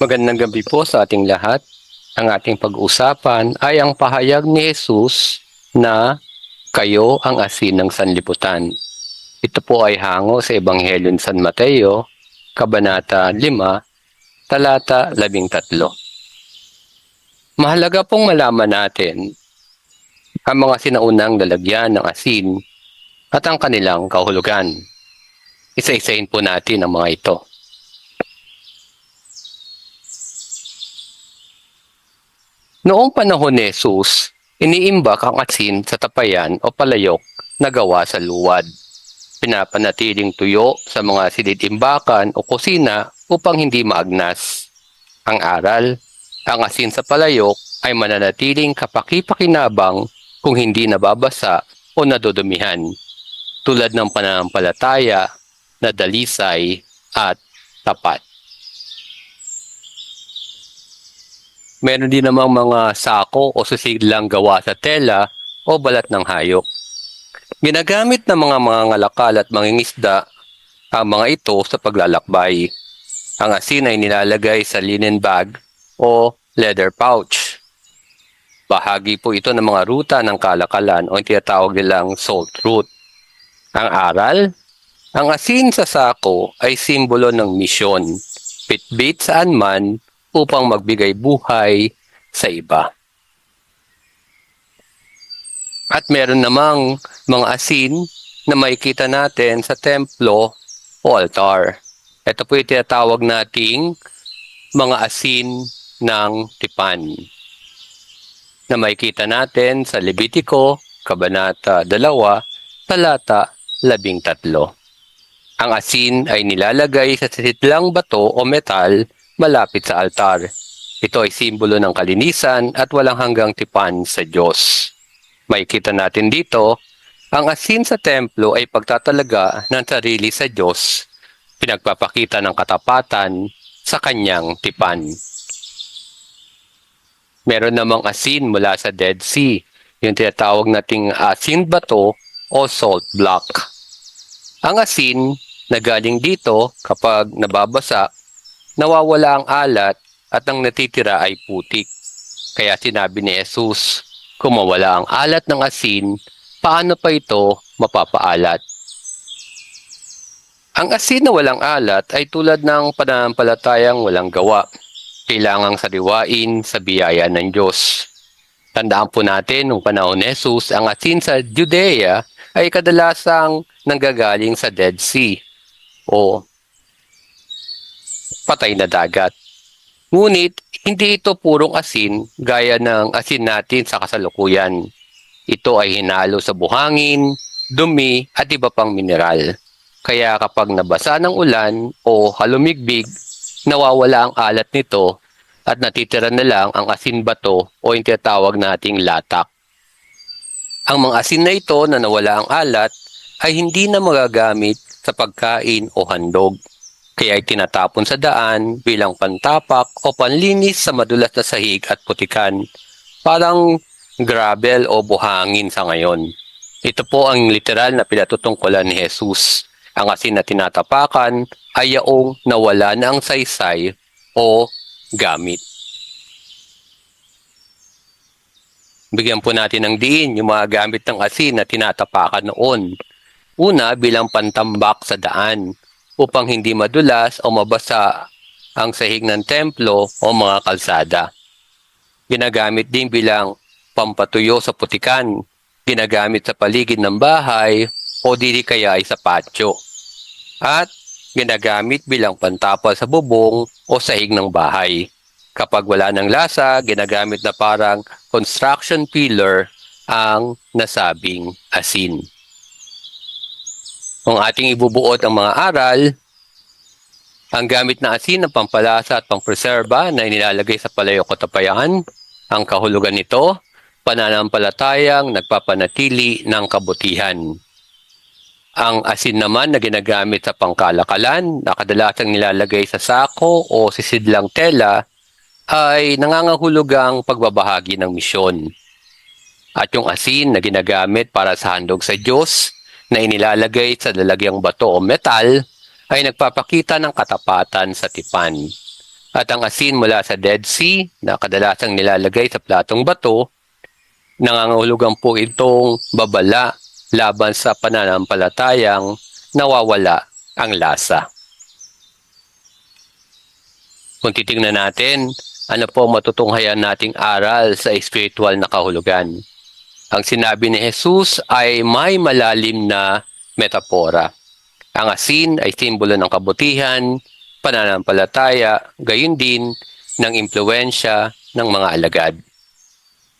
Magandang gabi po sa ating lahat. Ang ating pag-usapan ay ang pahayag ni Jesus na kayo ang asin ng sanlibutan. Ito po ay hango sa Ebanghelyo ni San Mateo, Kabanata 5, Talata 13. Mahalaga pong malaman natin ang mga sinaunang lalagyan ng asin at ang kanilang kahulugan. Isa-isahin po natin ang mga ito. Noong panahon ni Jesus, iniimbak ang asin sa tapayan o palayok na gawa sa luwad. Pinapanatiling tuyo sa mga silid-imbakan o kusina upang hindi maagnas. Ang aral, ang asin sa palayok ay mananatiling kapaki-pakinabang kung hindi nababasa o nadudumihan, tulad ng pananampalataya na dalisay at tapat. Meron din namang mga sako o susiglang gawa sa tela o balat ng hayop. Ginagamit ng mga mga ngalakal at mangingisda ang mga ito sa paglalakbay. Ang asin ay nilalagay sa linen bag o leather pouch. Bahagi po ito ng mga ruta ng kalakalan o tinatawag nilang salt route. Ang aral, ang asin sa sako ay simbolo ng misyon. Pitbit saan man upang magbigay buhay sa iba. At meron namang mga asin na makikita natin sa templo o altar. Ito po yung tinatawag nating mga asin ng tipan na makikita natin sa Levitico, Kabanata 2, Talata 13. Ang asin ay nilalagay sa sitlang bato o metal malapit sa altar. Ito ay simbolo ng kalinisan at walang hanggang tipan sa Diyos. Makikita natin dito, ang asin sa templo ay pagtatalaga ng sarili sa Diyos, pinagpapakita ng katapatan sa kanyang tipan. Meron namang asin mula sa Dead Sea, yung tinatawag nating asin bato o salt block. Ang asin na galing dito kapag nababasa nawawala ang alat at ang natitira ay putik. Kaya sinabi ni Jesus, kung mawala ang alat ng asin, paano pa ito mapapaalat? Ang asin na walang alat ay tulad ng pananampalatayang walang gawa. Kailangang sariwain sa biyaya ng Diyos. Tandaan po natin, nung panahon ni Jesus, ang asin sa Judea ay kadalasang nanggagaling sa Dead Sea o patay na dagat. Ngunit, hindi ito purong asin gaya ng asin natin sa kasalukuyan. Ito ay hinalo sa buhangin, dumi at iba pang mineral. Kaya kapag nabasa ng ulan o halumigbig, nawawala ang alat nito at natitira na lang ang asin bato o yung tinatawag nating latak. Ang mga asin na ito na nawala ang alat ay hindi na magagamit sa pagkain o handog kaya ay tinatapon sa daan bilang pantapak o panlinis sa madulas na sahig at putikan. Parang gravel o buhangin sa ngayon. Ito po ang literal na pinatutungkulan ni Jesus. Ang asin na tinatapakan ay yaong nawala na ang saysay o gamit. Bigyan po natin ng diin yung mga gamit ng asin na tinatapakan noon. Una bilang pantambak sa daan upang hindi madulas o mabasa ang sahig ng templo o mga kalsada. Ginagamit din bilang pampatuyo sa putikan, ginagamit sa paligid ng bahay o dili kaya ay sa patio. At ginagamit bilang pantapal sa bubong o sahig ng bahay. Kapag wala ng lasa, ginagamit na parang construction pillar ang nasabing asin. Kung ating ibubuod ang mga aral, ang gamit na asin ng pampalasa at pangpreserba na inilalagay sa palayok o tapayan, ang kahulugan nito, pananampalatayang nagpapanatili ng kabutihan. Ang asin naman na ginagamit sa pangkalakalan na kadalasang nilalagay sa sako o sisidlang tela ay nangangahulugang pagbabahagi ng misyon. At yung asin na ginagamit para sa handog sa Diyos na inilalagay sa lalagyang bato o metal ay nagpapakita ng katapatan sa tipan. at ang asin mula sa Dead Sea na kadalasang nilalagay sa platong bato, nangangahulugan po itong babala laban sa pananampalatayang nawawala ang lasa. Kung titingnan natin, ano po matutunghayan nating aral sa spiritual na kahulugan? Ang sinabi ni Jesus ay may malalim na metapora. Ang asin ay simbolo ng kabutihan, pananampalataya, gayon din ng impluensya ng mga alagad.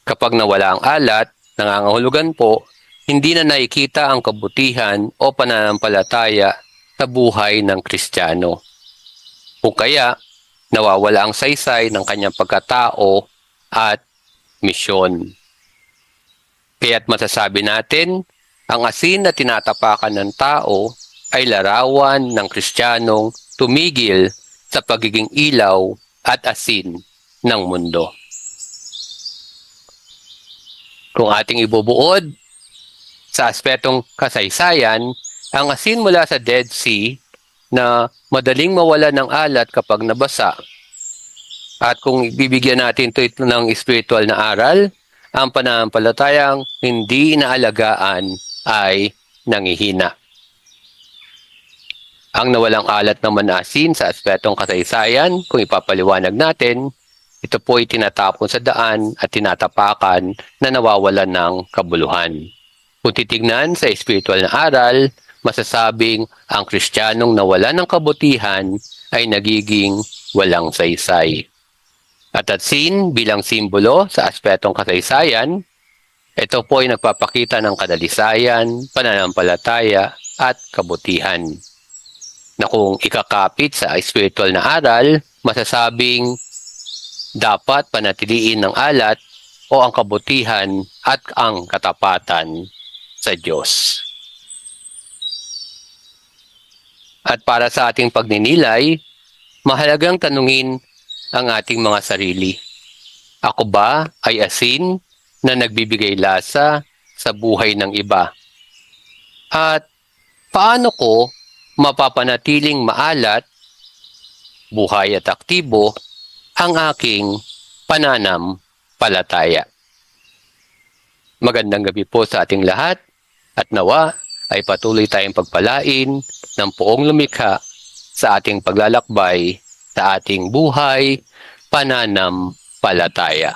Kapag nawala ang alat, nangangahulugan po, hindi na nakikita ang kabutihan o pananampalataya sa buhay ng Kristiyano. O kaya, nawawala ang saysay ng kanyang pagkatao at misyon. Kaya't masasabi natin, ang asin na tinatapakan ng tao ay larawan ng Kristiyanong tumigil sa pagiging ilaw at asin ng mundo. Kung ating ibubuod sa aspetong kasaysayan, ang asin mula sa Dead Sea na madaling mawala ng alat kapag nabasa. At kung bibigyan natin ito ng spiritual na aral, ang pananampalatayang hindi inaalagaan ay nangihina. Ang nawalang alat naman na asin sa aspetong kasaysayan, kung ipapaliwanag natin, ito po ay tinatapon sa daan at tinatapakan na nawawalan ng kabuluhan. Kung titignan sa spiritual na aral, masasabing ang kristyanong nawala ng kabutihan ay nagiging walang saysay. At at sin bilang simbolo sa aspetong kasaysayan, ito po ay nagpapakita ng kadalisayan, pananampalataya at kabutihan. Na kung ikakapit sa spiritual na aral, masasabing dapat panatiliin ng alat o ang kabutihan at ang katapatan sa Diyos. At para sa ating pagninilay, mahalagang tanungin ang ating mga sarili. Ako ba ay asin na nagbibigay lasa sa buhay ng iba? At paano ko mapapanatiling maalat, buhay at aktibo ang aking pananam palataya? Magandang gabi po sa ating lahat at nawa ay patuloy tayong pagpalain ng poong lumikha sa ating paglalakbay sa ating buhay, pananam, palataya.